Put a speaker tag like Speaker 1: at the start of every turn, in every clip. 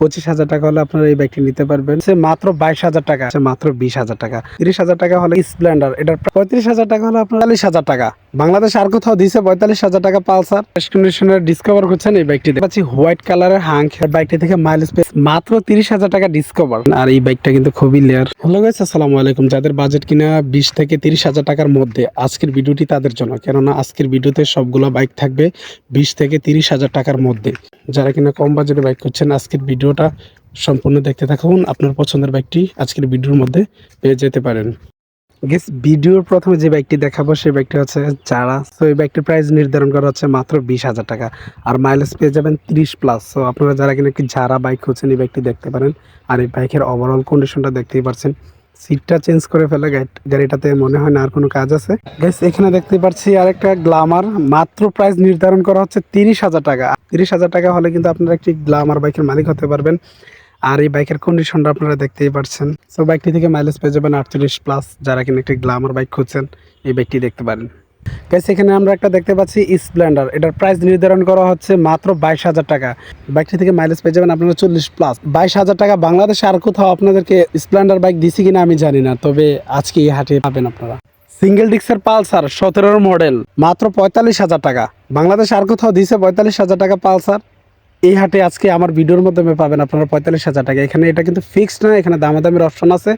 Speaker 1: পঁচিশ হাজার টাকা হলে আপনারা এই বাইকটি নিতে পারবেন। সে মাত্র বাইশ হাজার টাকা আছে মাত্র বিশ হাজার টাকা। তিরিশ হাজার টাকা হলে স্প্লেন্ডার এটার পঁয়ত্রিশ হাজার টাকা হলে আপনার চল্লিশ হাজার টাকা। বাংলাদেশ আর কোথাও দিছে পঁয়তাল্লিশ হাজার টাকা পালসার। কন্ডিশনের ডিসকভার করছেন এই বাইকটি পাচ্ছি হোয়াইট কালারের হাঙ্ক বাইকটি থেকে মাইলেজ পেয়ে মাত্র তিরিশ হাজার টাকা ডিসকভার আর এই বাইকটা কিন্তু খুবই লেয়ার হ্যালো গাইস আসসালামু আলাইকুম। যাদের বাজেট কিনা বিশ থেকে তিরিশ হাজার টাকার মধ্যে আজকের ভিডিওটি তাদের জন্য। কেননা আজকের ভিডিওতে সবগুলো বাইক থাকবে বিশ থেকে তিরিশ হাজার টাকার মধ্যে। যারা কিনা কম বাজেটে বাইক করছেন, আজকের ভিডিওটা সম্পূর্ণ দেখতে থাকুন। আপনার পছন্দের বাইকটি আজকের ভিডিওর মধ্যে পেয়ে যেতে পারেন। গেস ভিডিওর প্রথমে যে বাইকটি দেখাবো, সেই বাইকটি হচ্ছে যারা তো এই বাইকটির প্রাইস নির্ধারণ করা হচ্ছে মাত্র বিশ হাজার টাকা। আর মাইলেজ পেয়ে যাবেন তিরিশ প্লাস সো আপনারা যারা কিনা কি যারা বাইক খুঁজছেন, এই বাইকটি দেখতে পারেন। আর এই বাইকের ওভারঅল কন্ডিশনটা দেখতেই পাচ্ছেন সিটটা চেঞ্জ করে ফেলে, গাড়ি- গাড়িটাতে মনে হয় না আর কোনো কাজ আছে। গাইস এখানে দেখতে পাচ্ছি আরেকটা গ্লামার মাত্র প্রাইস নির্ধারণ করা হচ্ছে তিরিশ হাজার টাকা। তিরিশ হাজার টাকা হলে কিন্তু আপনারা একটি গ্লামার বাইকের মালিক হতে পারবেন। আর এই বাইকের কন্ডিশনটা আপনারা দেখতেই পাচ্ছেন। সো বাইকটি থেকে মাইলেজ পেয়ে যাবেন আটচল্লিশ প্লাস যারা কিনা একটি গ্লামার বাইক খুঁজছেন, এই বাইকটি দেখতে পারেন। গাইস এখানে আমরা একটা দেখতে পাচ্ছি স্প্লেন্ডার এটার প্রাইস নির্ধারণ করা হচ্ছে মাত্র বাইশ হাজার টাকা। বাইকটি থেকে মাইলেজ পেয়ে যাবেন আপনারা চল্লিশ প্লাস বাইশ হাজার টাকা বাংলাদেশে আর কোথাও আপনাদেরকে স্প্লেন্ডার বাইক দিছি কিনা আমি জানি না, তবে আজকে এই হাটে পাবেন আপনারা। সিঙ্গেল ডিক্সের পালসার সতেরোর মডেল মাত্র পঁয়তাল্লিশ হাজার টাকা। বাংলাদেশ আর কোথাও দিছে পঁয়তাল্লিশ হাজার টাকা পালসার? এই হাটে আজকে আমার ভিডিওর মাধ্যমে পাবেন আপনারা পঁয়তাল্লিশ হাজার টাকা। এখানে এটা কিন্তু ফিক্সড না, এখানে দামাদামের অপশন আছে।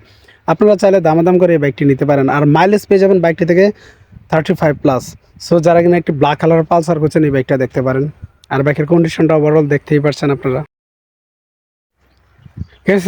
Speaker 1: আপনারা চাইলে দামাদাম করে এই বাইকটি নিতে পারেন। আর মাইলেজ পেয়ে যাবেন বাইকটি থেকে থার্টি ফাইভ প্লাস সো যারা কিনা একটি ব্ল্যাক কালার পালসার করছেন, এই বাইকটা দেখতে পারেন। আর বাইকের কন্ডিশনটা ওভারঅল দেখতেই পারছেন আপনারা।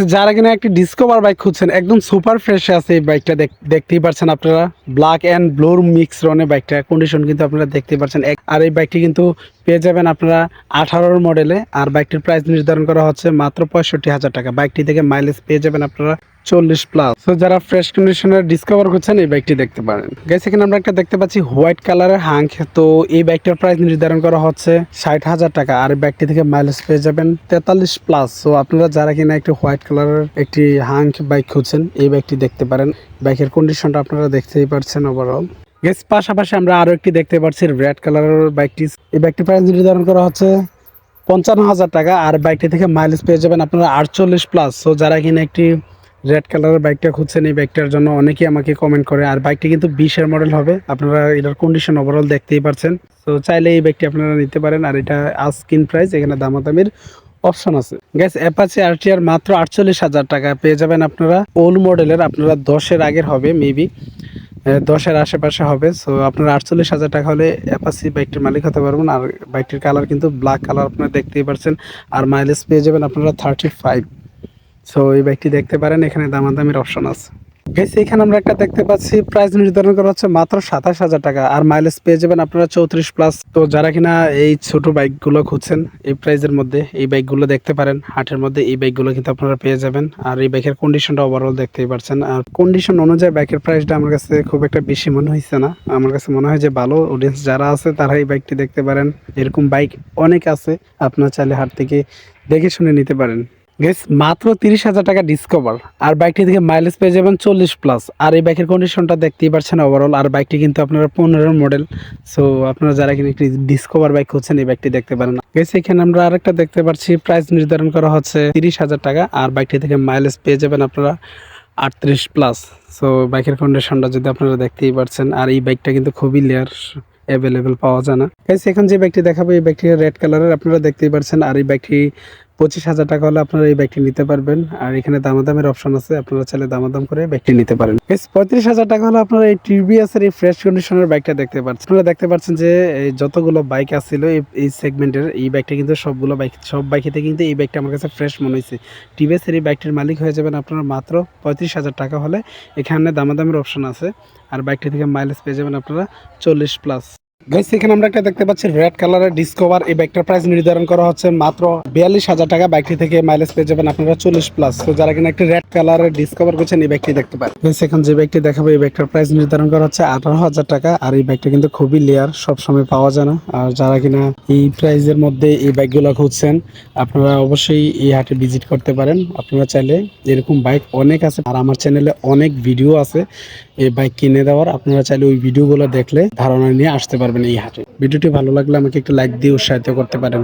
Speaker 1: যারা কিনা একটি ডিসকভার বাইক খুঁজছেন, একদম সুপার ফ্রেশ আছে এই বাইকটা দেখ- দেখতেই পারছেন আপনারা। ব্ল্যাক অ্যান্ড ব্লোর মিক্স রনে বাইকটা কন্ডিশন কিন্তু আপনারা দেখতেই পারছেন। আর এই বাইকটি কিন্তু পেয়ে যাবেন আপনারা আঠারোর মডেলে আর বাইকটির প্রাইস নির্ধারণ করা হচ্ছে মাত্র পঁয়ষট্টি হাজার টাকা। বাইকটি থেকে মাইলেজ পেয়ে যাবেন আপনারা চল্লিশ প্লাস তো যারা ফ্রেশ কন্ডিশনের ডিসকভার করছেন, এই বাইকটি দেখতে পারেন। গেছে এখানে আমরা একটা দেখতে পাচ্ছি হোয়াইট কালারের হাঙ্ক তো, এই বাইকটার প্রাইস নির্ধারণ করা হচ্ছে ষাট হাজার টাকা আর বাইকটি থেকে মাইলেজ পেয়ে যাবেন তেতাল্লিশ প্লাস তো আপনারা যারা কিনা একটি হোয়াইট কালারের একটি হাঙ্ক বাইক খুঁজছেন, এই বাইকটি দেখতে পারেন। বাইকের কন্ডিশনটা আপনারা দেখতেই পারছেন ওভারঅল গেস পাশাপাশি আমরা আরও একটি দেখতে পাচ্ছি রেড কালারের বাইকটি এই বাইকটি প্রাইস নির্ধারণ করা হচ্ছে পঞ্চান্ন হাজার টাকা, আর বাইকটি থেকে মাইলেজ পেয়ে যাবেন আপনারা আটচল্লিশ প্লাস সো যারা কিনা একটি রেড কালারের বাইকটা খুঁজছেন এই বাইকটার জন্য অনেকেই আমাকে কমেন্ট করে, আর বাইকটি কিন্তু বিশের মডেল হবে, আপনারা এটার কন্ডিশন ওভারঅল দেখতেই পারছেন। তো চাইলে এই বাইকটি আপনারা নিতে পারেন, আর এটা আস্কিন প্রাইস এখানে দামাদামির অপশন আছে। গ্যাস অ্যাপাচি আরটিআর মাত্র আটচল্লিশ হাজার টাকা পেয়ে যাবেন আপনারা। ওল্ড মডেলের আপনারা দশের আগের হবে মেবি দশের আশেপাশে হবে। সো আপনার আটচল্লিশ হাজার টাকা হলে অ্যাপাসি বাইকটির মালিক হতে পারবেন। আর বাইকটির কালার কিন্তু ব্ল্যাক কালার আপনারা দেখতেই পারছেন। আর মাইলেজ পেয়ে যাবেন আপনারা থার্টি ফাইভ সো এই বাইকটি দেখতে পারেন। এখানে দামাদামির অপশন আছে। গেছে এখানে আমরা একটা দেখতে পাচ্ছি। প্রাইস নির্ধারণ করা হচ্ছে মাত্র সাতাশ হাজার টাকা। আর মাইলেজ পেয়ে যাবেন আপনারা চৌত্রিশ প্লাস তো যারা কিনা এই ছোট বাইকগুলো খুঁজছেন, এই প্রাইজের মধ্যে এই বাইকগুলো দেখতে পারেন। হাটের মধ্যে এই বাইকগুলো কিন্তু আপনারা পেয়ে যাবেন। আর এই বাইকের কন্ডিশনটা ওভারঅল দেখতেই পারছেন আর কন্ডিশন অনুযায়ী বাইকের প্রাইসটা আমার কাছে খুব একটা বেশি মনে হয়েছে না। আমার কাছে মনে হয় যে ভালো অডিয়েন্স যারা আছে, তারা এই বাইকটি দেখতে পারেন। এরকম বাইক অনেক আছে। আপনারা চাইলে হাট থেকে দেখে শুনে নিতে পারেন। গেস মাত্র তিরিশ হাজার টাকা ডিসকভার আর বাইকটি থেকে মাইলেজ পেয়ে যাবেন চল্লিশ প্লাস আর এই বাইকের কন্ডিশনটা দেখতেই পারছেন ওভারঅল আর বাইকটি কিন্তু আপনারা পনেরো মডেল সো আপনারা যারা কিনা একটি ডিসকভার বাইক হচ্ছেন এই বাইকটি দেখতে পারেন। গেস এখানে আমরা আরেকটা দেখতে পাচ্ছি। প্রাইস নির্ধারণ করা হচ্ছে তিরিশ হাজার টাকা। আর বাইকটি থেকে মাইলেজ পেয়ে যাবেন আপনারা আটত্রিশ প্লাস সো বাইকের কন্ডিশনটা যদি আপনারা দেখতেই পারছেন আর এই বাইকটা কিন্তু খুবই লেয়ার অ্যাভেলেবেল পাওয়া যায় না। গাইস এখন যে বাইকটি দেখাবো, এই বাইকটি রেড কালারের আপনারা দেখতেই পারছেন আর এই বাইকটি পঁচিশ হাজার টাকা হলে আপনারা এই ব্যাগটি নিতে পারবেন। আর এখানে দামাদামের অপশন আছে, আপনারা চাইলে দামাদাম করে বাইকটি নিতে পারেন। পঁয়ত্রিশ হাজার টাকা হলে আপনারা এই টিভিএস এর এই ফ্রেশ কন্ডিশনের বাইকটা দেখতে পাচ্ছেন। আপনারা দেখতে পাচ্ছেন যে যতগুলো বাইক আসছিল এই সেগমেন্টের এই বাইকটা কিন্তু সবগুলো বাইক সব বাইকেতে কিন্তু এই ব্যাগটা আমার কাছে ফ্রেশ মনে হয়েছে। টিভিএস এর এই বাইকটির মালিক হয়ে যাবেন আপনারা মাত্র পঁয়ত্রিশ হাজার টাকা হলে। এখানে দামাদামের অপশন আছে। আর বাইকটি থেকে মাইলেজ পেয়ে যাবেন আপনারা চল্লিশ প্লাস গাইস এখানে আমরা একটা দেখতে পাচ্ছি রেড কালারের ডিসকভার এই বাইকটার প্রাইস নির্ধারণ করা হচ্ছে মাত্র বিয়াল্লিশ হাজার টাকা। বাইকটি থেকে মাইলেজ পেয়ে যাবেন আপনারা চল্লিশ প্লাস তো যারা কিনা একটি রেড কালারের ডিসকভার করছেন, এই বাইকটি দেখতে পারেন। গাইস এখন যে বাইকটি দেখাবো, এই বাইকটার প্রাইস নির্ধারণ করা হচ্ছে আঠারো হাজার টাকা। আর এই বাইকটা কিন্তু খুবই লেয়ার, সবসময় পাওয়া যায় না। আর যারা কিনা এই প্রাইসের মধ্যে এই বাইকগুলো খুঁজছেন, আপনারা অবশ্যই এই হাটে ভিজিট করতে পারেন। আপনারা চাইলে এরকম বাইক অনেক আছে। আর আমার চ্যানেলে অনেক ভিডিও আছে। এই বাইক কিনে দেওয়ার, আপনারা চাইলে ওই ভিডিওগুলো দেখলে ধারণা নিয়ে আসতে পারবেন এই হাটে। ভিডিওটি ভালো লাগলে আমাকে একটু লাইক দিয়ে উৎসাহিত করতে পারেন।